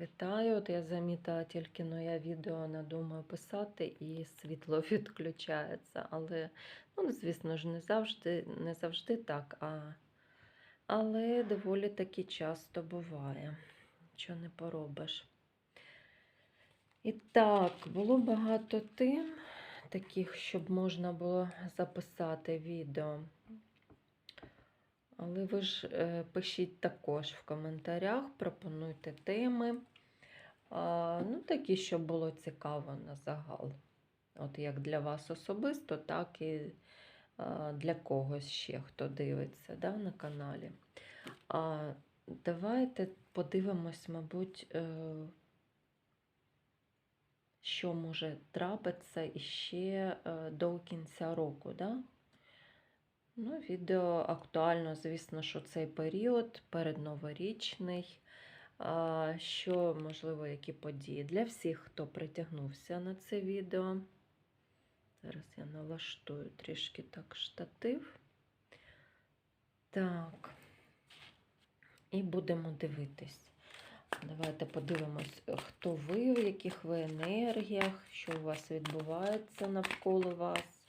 Вітаю, от я замітила тільки но я відео не думаю писати і світло відключається. Але, ну, звісно ж, не завжди, не завжди так, а... але доволі таки часто буває. Нічого не поробиш. І так, було багато тем таких, щоб можна було записати відео. Але ви ж е, пишіть також в коментарях, пропонуйте теми. Ну, такі, щоб було цікаво на загал. От як для вас особисто, так і для когось ще, хто дивиться да, на каналі. А, давайте подивимось, мабуть, е, що може трапитися іще е, до кінця року. Да? Ну, відео актуально, звісно, що цей період передноворічний. Що, можливо, які події для всіх, хто притягнувся на це відео. Зараз я налаштую трішки так штатив. Так. І будемо дивитись. Давайте подивимось, хто ви, в яких ви енергіях, що у вас відбувається навколо вас.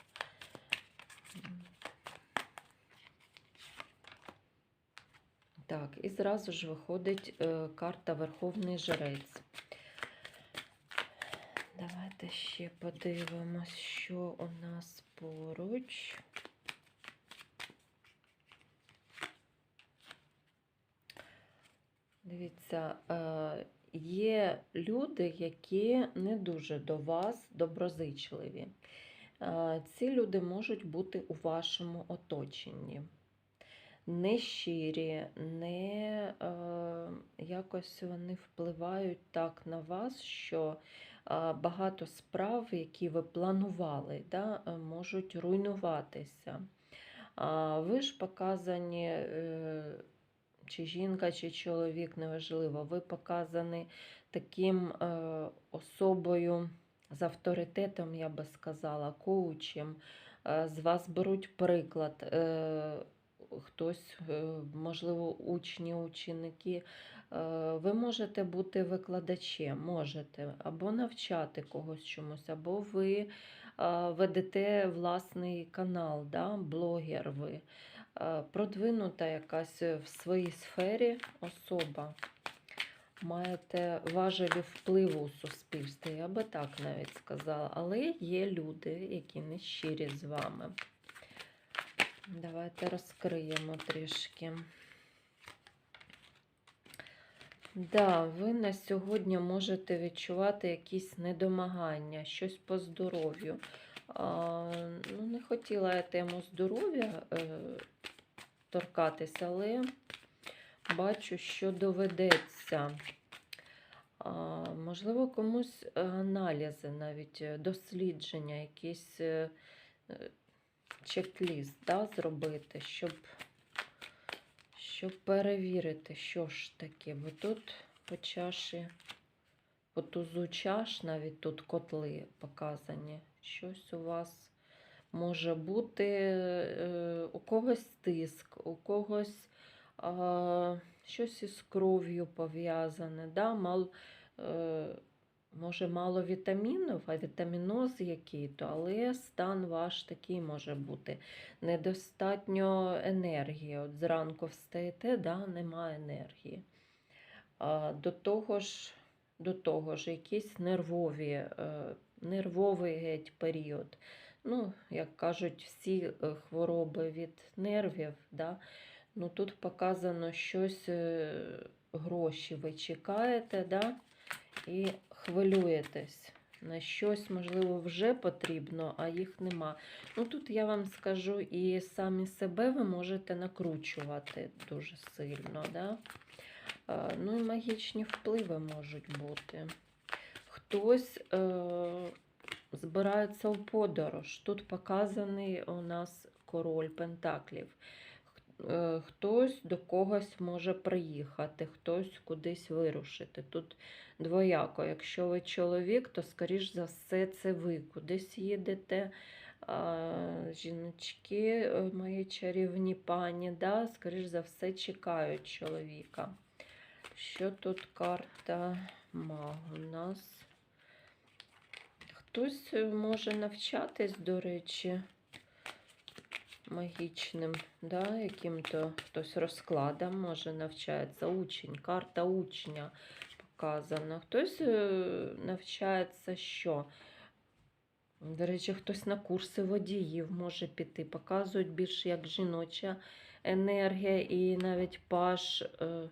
Так, і зразу ж виходить е, карта Верховний Жрець. Давайте ще подивимось, що у нас поруч. Дивіться, е, є люди, які не дуже до вас доброзичливі. Е, ці люди можуть бути у вашому оточенні не щирі, не е, якось вони впливають так на вас, що е, багато справ, які ви планували, да, е, можуть руйнуватися. А ви ж показані, е, чи жінка, чи чоловік, неважливо, ви показані таким особою з авторитетом, я би сказала, коучем. З вас беруть приклад. Хтось, е, можливо, учні, ученики. Е, Ви можете бути викладачем, можете, або навчати когось чомусь, або ви е, ведете власний канал, да, блогер ви. Продвинута якась в своїй сфері особа. Маєте важелі впливу у суспільстві, я би так навіть сказала. Але є люди, які не щирі з вами. Давайте розкриємо трішки. Да, ви на сьогодні можете відчувати якісь недомагання, щось по здоров'ю. Ну, не хотіла я тему здоров'я е, торкатися, але бачу, що доведеться. А, можливо, комусь аналізи, навіть е, дослідження, якісь. е, е, чек-ліст да, зробити, щоб, щоб перевірити, що ж таке. Бо тут по чаші, по тузу чаш, навіть тут котли показані. Щось у вас може бути, е, у когось тиск, у когось щось із кров'ю пов'язане. Да? Мал, е, Може, мало вітамінів, а вітаміноз який-то, але стан ваш такий може бути. Недостатньо енергії. От зранку встаєте, да, немає енергії. А, До того ж, до того ж, якісь нервові, е, нервовий геть період. Ну, як кажуть, всі е, хвороби від нервів. Да? Ну, Тут показано щось, е, гроші ви чекаєте. Да? і хвилюєтесь. На щось, можливо, вже потрібно, а їх нема. Ну, Тут я вам скажу, і самі себе ви можете накручувати дуже сильно. Да? Ну і магічні впливи можуть бути. Хтось е- збирається у подорож. Тут показаний у нас король Пентаклів. Е, хтось до когось може приїхати, хтось кудись вирушити. Тут двояко. Якщо ви чоловік, то, скоріш за все, це ви кудись їдете. Жіночки, е, мої чарівні пані, да, скоріш за все, чекають чоловіка. Що тут карта маг у нас? Хтось е, може навчатись, до речі, магічним, да, яким-то хтось розкладом може навчається. Учень, карта учня показана. Хтось е, навчається що? До речі, хтось на курси водіїв може піти. Показують більш як жіноча енергія і навіть паш. Е,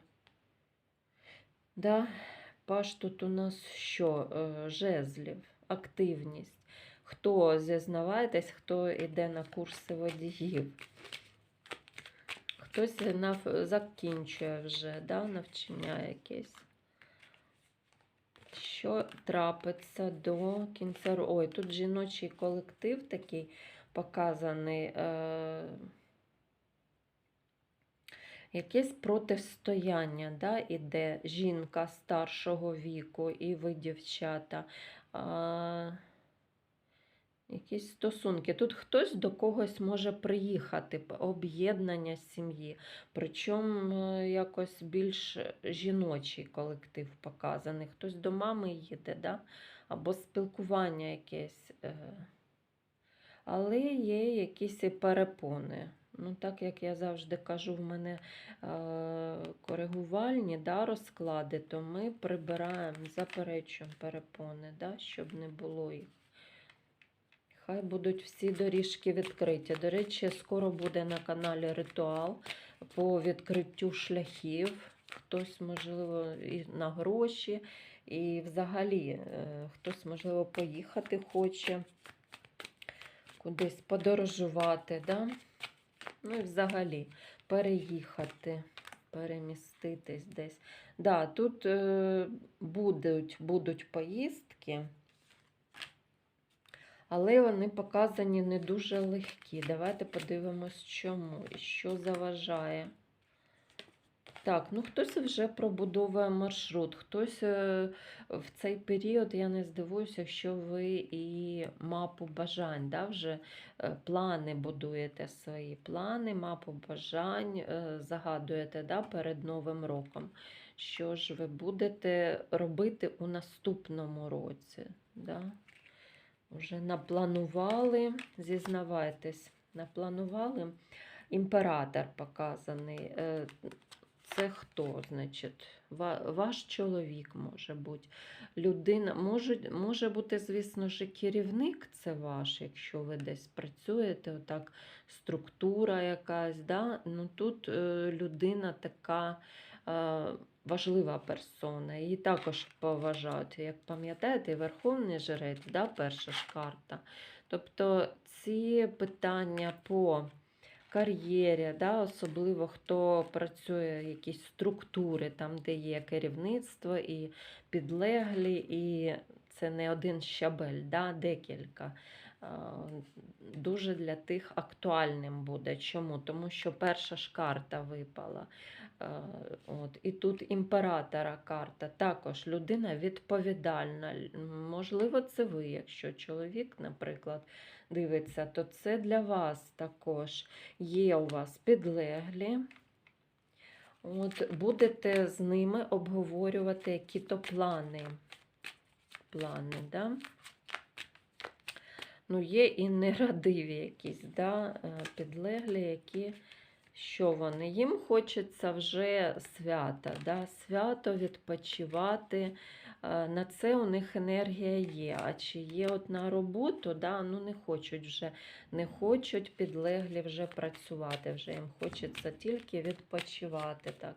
да, паш тут у нас що? Е, жезлів, активність. Хто зізнаваєтесь, хто йде на курси водіїв? Хтось нав... закінчує вже да, навчання якесь. Що трапиться до кінця? Ой, тут жіночий колектив такий показаний. Е... Якесь протистояння, да, іде жінка старшого віку і ви, дівчата. А... Якісь стосунки. Тут хтось до когось може приїхати, об'єднання сім'ї. Причому е, якось більш жіночий колектив показаний. Хтось до мами їде, да? або спілкування якесь. е. Але є якісь перепони. Ну, так як я завжди кажу, в мене е, коригувальні да, розклади, то ми прибираємо, заперечуємо перепони, да, щоб не було їх. Хай будуть всі доріжки відкриті. До речі, скоро буде на каналі ритуал по відкриттю шляхів. Хтось, можливо, і на гроші, і взагалі е, хтось, можливо, поїхати хоче кудись подорожувати. Да? Ну і взагалі переїхати, переміститись десь. Да, тут е, будуть, будуть поїздки. Але вони показані не дуже легкі. Давайте подивимось, чому і що заважає. Так, ну хтось вже пробудовує маршрут, хтось е, в цей період, я не здивуюся, якщо ви і мапу бажань, да, вже е, плани будуєте свої плани, мапу бажань е, загадуєте да, перед Новим роком. Що ж ви будете робити у наступному році? Да? Вже напланували, зізнавайтесь, напланували. Імператор показаний. Е, Це хто, значить? Ваш чоловік може бути. Людина, може, може бути, звісно ж, керівник це ваш, якщо ви десь працюєте, отак, структура якась. Да? Ну, тут е, людина така е, важлива персона. Її також поважають. Як пам'ятаєте, Верховний Жрець, да, перша ж карта. Тобто ці питання по кар'єрі, да, особливо хто працює якісь структури, там, де є керівництво і підлеглі, і це не один щабель, да, декілька. А, Дуже для тих актуальним буде. Чому? Тому що перша ж карта випала. Е, От. І тут імператора карта. Також людина відповідальна. Можливо, це ви, якщо чоловік, наприклад, дивиться, то це для вас також. Є у вас підлеглі. От, будете з ними обговорювати які-то плани. Плани, да? Ну, є і нерадиві якісь, да? е, підлеглі, які що вони? Їм хочеться вже свята, да? свято відпочивати. Е, На це у них енергія є. А чи є от на роботу, да? ну не хочуть вже, не хочуть підлеглі вже працювати. Вже їм хочеться тільки відпочивати. Так.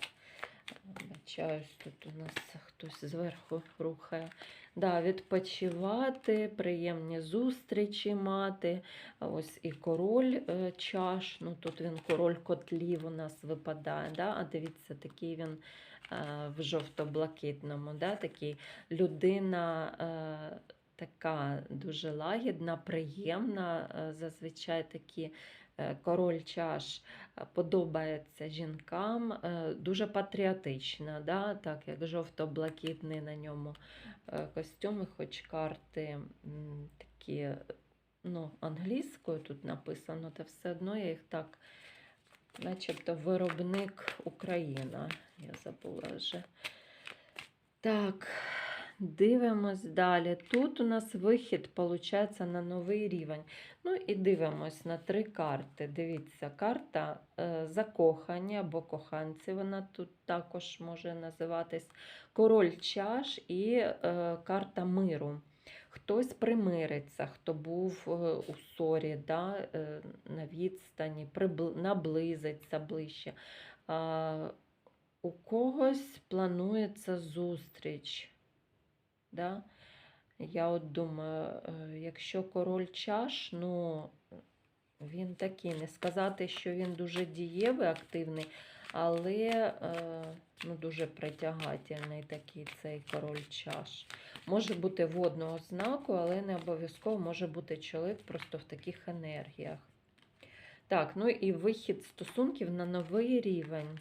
Бачаюсь, тут у нас хтось зверху рухає. Да, відпочивати, приємні зустрічі мати. Ось і король е, чаш. Ну тут він король котлів у нас випадає. Да? А дивіться, такий він е, в жовто-блакитному. Да? Такий людина е, така дуже лагідна, приємна. Зазвичай такі король чаш е, подобається жінкам, е, дуже патріотична, да? так як жовто-блакитний на ньому е, костюми, хоч карти такі ну, англійською тут написано, та все одно я їх так, начебто виробник Україна. Я забула вже. Так, дивимось далі. Тут у нас вихід, виходить, на новий рівень. Ну і дивимось на три карти. Дивіться, карта е, закохання або коханці, вона тут також може називатись король чаш і е, карта миру. Хтось примириться, хто був е, у ссорі, да, на відстані, наблизиться ближче. У когось планується зустріч. Да? Я от думаю, е, якщо король чаш, ну він такий, не сказати, що він дуже дієвий, активний, але е, ну, дуже притягательний такий цей король чаш. Може бути водного знаку, але не обов'язково може бути чоловік просто в таких енергіях. Так, ну і вихід стосунків на новий рівень.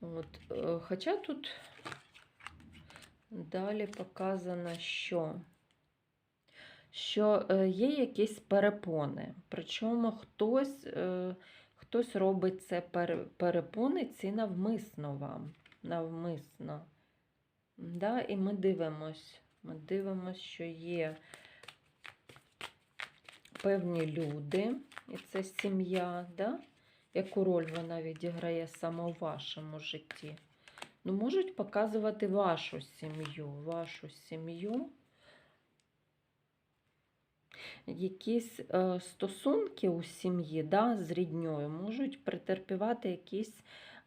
От, е, хоча тут далі показано, що, що е, є якісь перепони. Причому хтось, е, хтось робить це пере- перепони ці навмисно вам. Навмисно. Да, і ми дивимось. Ми дивимось, що є певні люди, і це сім'я, да? яку роль вона відіграє саме у вашому житті. Ну, можуть показувати вашу сім'ю, вашу сім'ю. Якісь е, стосунки у сім'ї да, з рідньою можуть претерпівати якісь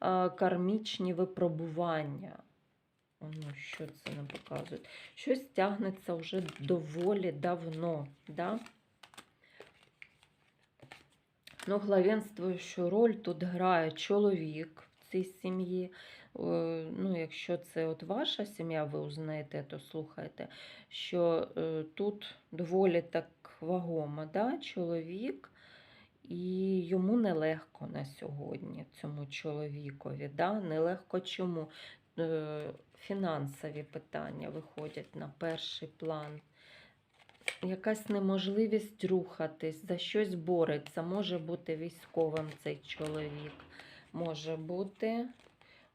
е, кармічні випробування. Ну, що це нам показують? Щось тягнеться вже доволі давно. Да? Ну, главенствуючу роль тут грає чоловік в цій сім'ї. Е, Ну, якщо це от ваша сім'я, ви узнаєте, то слухайте, що е, тут доволі так вагомо, да? чоловік, і йому нелегко на сьогодні, цьому чоловікові. Да? Нелегко чому? Е, Фінансові питання виходять на перший план якась неможливість рухатись, за щось бореться. Може бути військовим цей чоловік, може бути.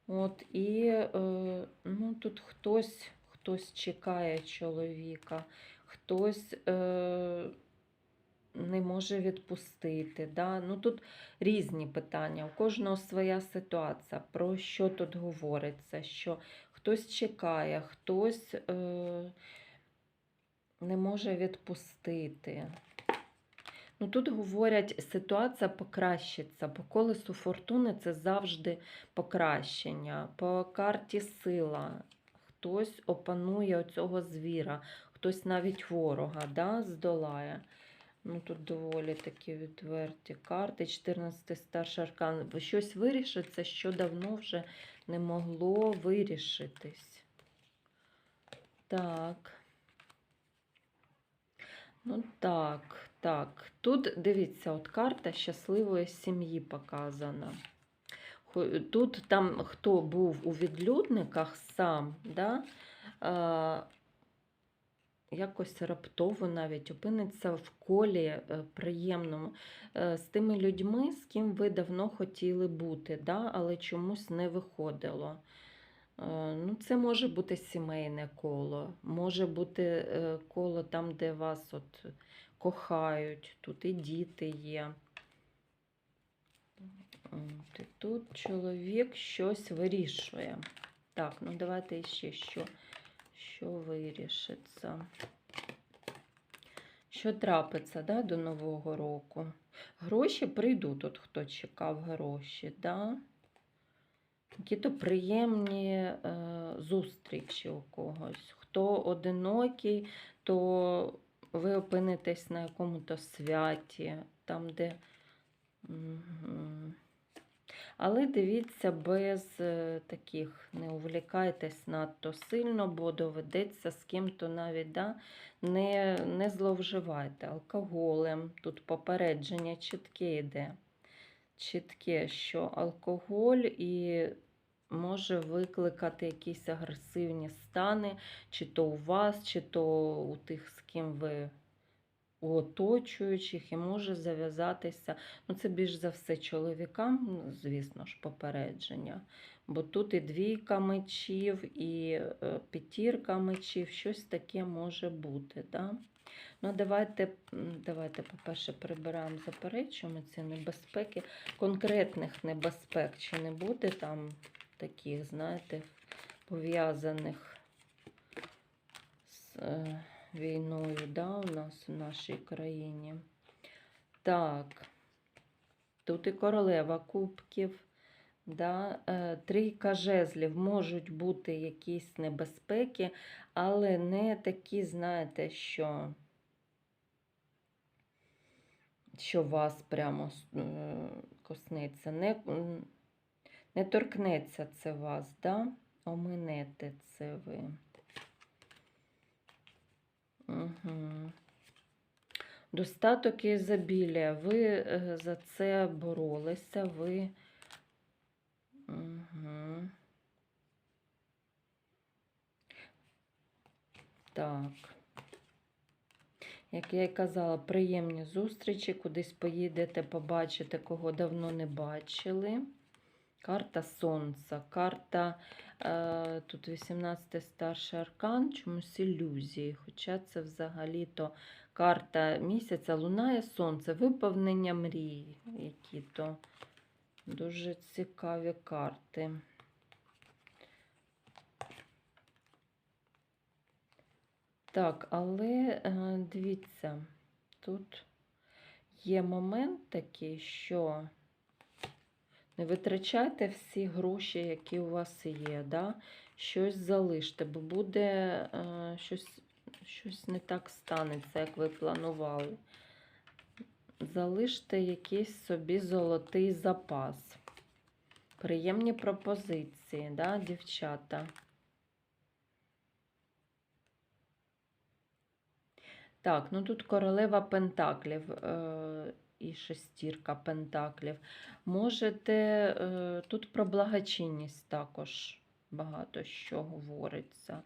От, і е, ну, тут хтось, хтось чекає чоловіка, хтось е, не може відпустити. Да? Ну, тут різні питання, у кожного своя ситуація. Про що тут говориться? Що хтось чекає, хтось. Е, не може відпустити. Ну, тут говорять, ситуація покращиться. По колесу фортуни це завжди покращення. По карті сила. Хтось опанує оцього звіра, хтось навіть ворога да, здолає. Ну, Тут доволі такі відверті карти. 14 старший аркан. Щось вирішиться, що давно вже не могло вирішитись. Так. Ну так, так. Тут дивіться, от карта щасливої сім'ї показана. Тут там, хто був у відлюдниках сам, да, а, якось раптово навіть опиниться в колі е, приємному е, з тими людьми, з ким ви давно хотіли бути, да, але чомусь не виходило. Е, Ну, це може бути сімейне коло, може бути е, коло там, де вас от кохають, тут і діти є. І тут чоловік щось вирішує. Так, ну давайте ще що, що вирішиться. Що трапиться да, до Нового року? Гроші прийдуть, от хто чекав гроші, да? Які-то приємні е, зустрічі у когось. Хто одинокий, то ви опинитесь на якому-то святі, там, де. Але дивіться, без е, таких, не увлікайтесь надто сильно, бо доведеться з ким-то навіть да, не, не зловживайте алкоголем. Тут попередження чітке йде. Чітке, що алкоголь і може викликати якісь агресивні стани, чи то у вас, чи то у тих, з ким ви у оточуючих, і може зав'язатися. Ну, це більш за все чоловікам, ну, звісно ж, попередження. Бо тут і двійка мечів, і е, п'ятірка мечів, щось таке може бути. Да? Ну, давайте, давайте, по-перше, прибираємо, заперечуємо ці небезпеки. Конкретних небезпек чи не буде там таких, знаєте, пов'язаних з е, війною да, у нас в нашій країні. Так, тут і королева кубків. Да, е, трійка жезлів можуть бути якісь небезпеки, але не такі, знаєте, що, що вас прямо е, коснеться. Не, не торкнеться це вас, да? оминете це ви. Угу. Достаток і ізобілія. Ви е, за це боролися, ви. Угу. Так. Як я й казала, приємні зустрічі, кудись поїдете, побачите, кого давно не бачили. Карта Сонця, карта, е, тут 18 старший аркан, чомусь ілюзії. Хоча це взагалі-то карта місяця, луна і сонце, виповнення мрій, які-то дуже цікаві карти. Так, але е, дивіться, тут є момент такий, що не витрачайте всі гроші, які у вас є, да? щось залиште, бо буде е, щось, щось не так станеться, як ви планували. Залиште якийсь собі золотий запас. Приємні пропозиції, да, дівчата. Так, ну тут королева пентаклів е, і шестірка пентаклів. Можете, е, тут про благочинність також багато що говориться.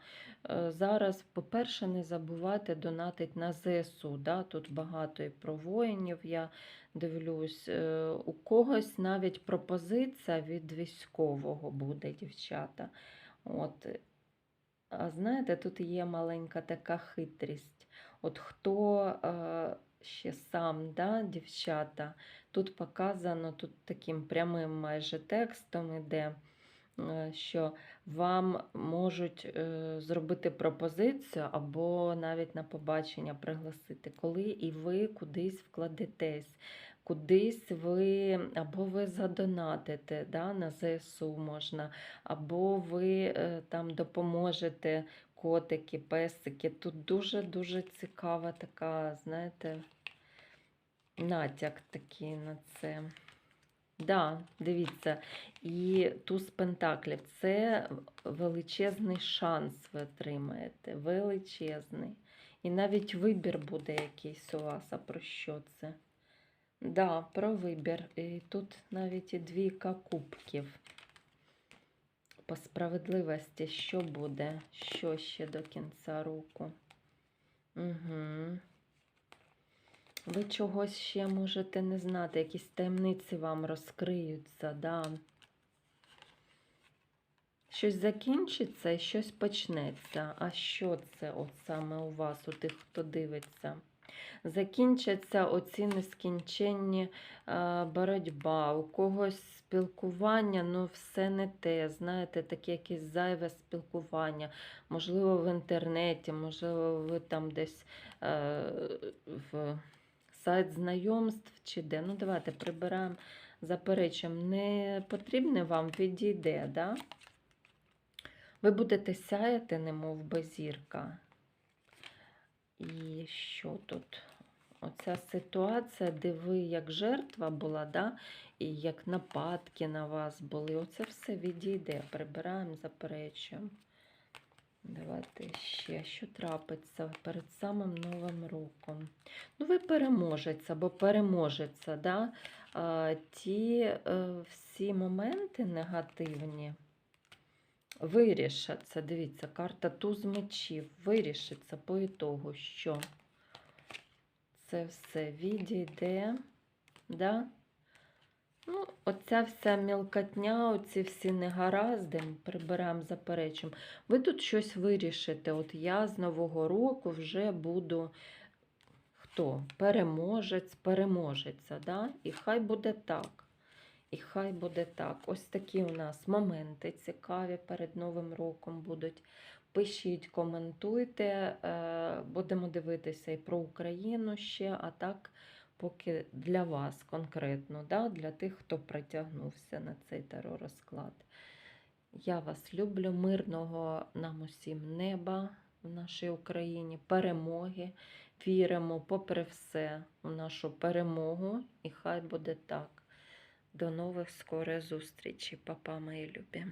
Е, зараз, по-перше, не забувайте донатити на ЗСУ. Да? Тут багато і про воїнів я дивлюсь. Е, у когось навіть пропозиція від військового буде, дівчата. От. А знаєте, тут є маленька така хитрість. От хто ще сам, да, дівчата, тут показано, тут таким прямим майже текстом іде, е, що вам можуть е, зробити пропозицію або навіть на побачення пригласити, коли і ви кудись вкладетесь. Кудись ви, або ви задонатите да, на ЗСУ можна, або ви е, там допоможете котики, песики. Тут дуже-дуже цікава така, знаєте, натяк такий на це. Да, дивіться, і туз пентаклів це величезний шанс ви отримаєте. Величезний. І навіть вибір буде якийсь у вас. А про що це? Да, про вибір. І тут навіть і двійка кубків. По справедливості, що буде? Що ще до кінця року? Угу. Ви чогось ще можете не знати, якісь таємниці вам розкриються, да. Щось закінчиться і щось почнеться. А що це от саме у вас, у тих, хто дивиться? Закінчаться оці нескінченні е, боротьба, у когось спілкування, ну все не те. Знаєте, таке якесь зайве спілкування. Можливо, в інтернеті, можливо, ви там десь е, в сайт знайомств чи де. Ну, давайте прибираємо, заперечуємо. Не потрібне вам відійде, да? Ви будете сяяти, немов би зірка. І що тут? Оця ситуація, де ви як жертва була, да? і як нападки на вас були. Оце все відійде. Прибираємо, заперечуємо. Давайте ще, що трапиться перед самим Новим роком. Ну, ви переможеться, бо переможеться, да? ті е, всі моменти негативні вирішаться. Дивіться, карта туз мечів вирішиться по ітогу, що це все відійде, да? Ну, оця вся мілкотня, оці всі негаразди, приберемо, заперечимо. Ви тут щось вирішите. От я з Нового року вже буду хто? Переможець, переможеця. Да? І хай буде так. І хай буде так. Ось такі у нас моменти цікаві перед Новим роком будуть. Пишіть, коментуйте. е, Будемо дивитися і про Україну ще, а так поки для вас конкретно, да? для тих, хто притягнувся на цей теророзклад. Я вас люблю, мирного нам усім неба в нашій Україні, перемоги. Віримо, попри все, у нашу перемогу, і хай буде так. До нових скорих зустрічей, папа мої любі.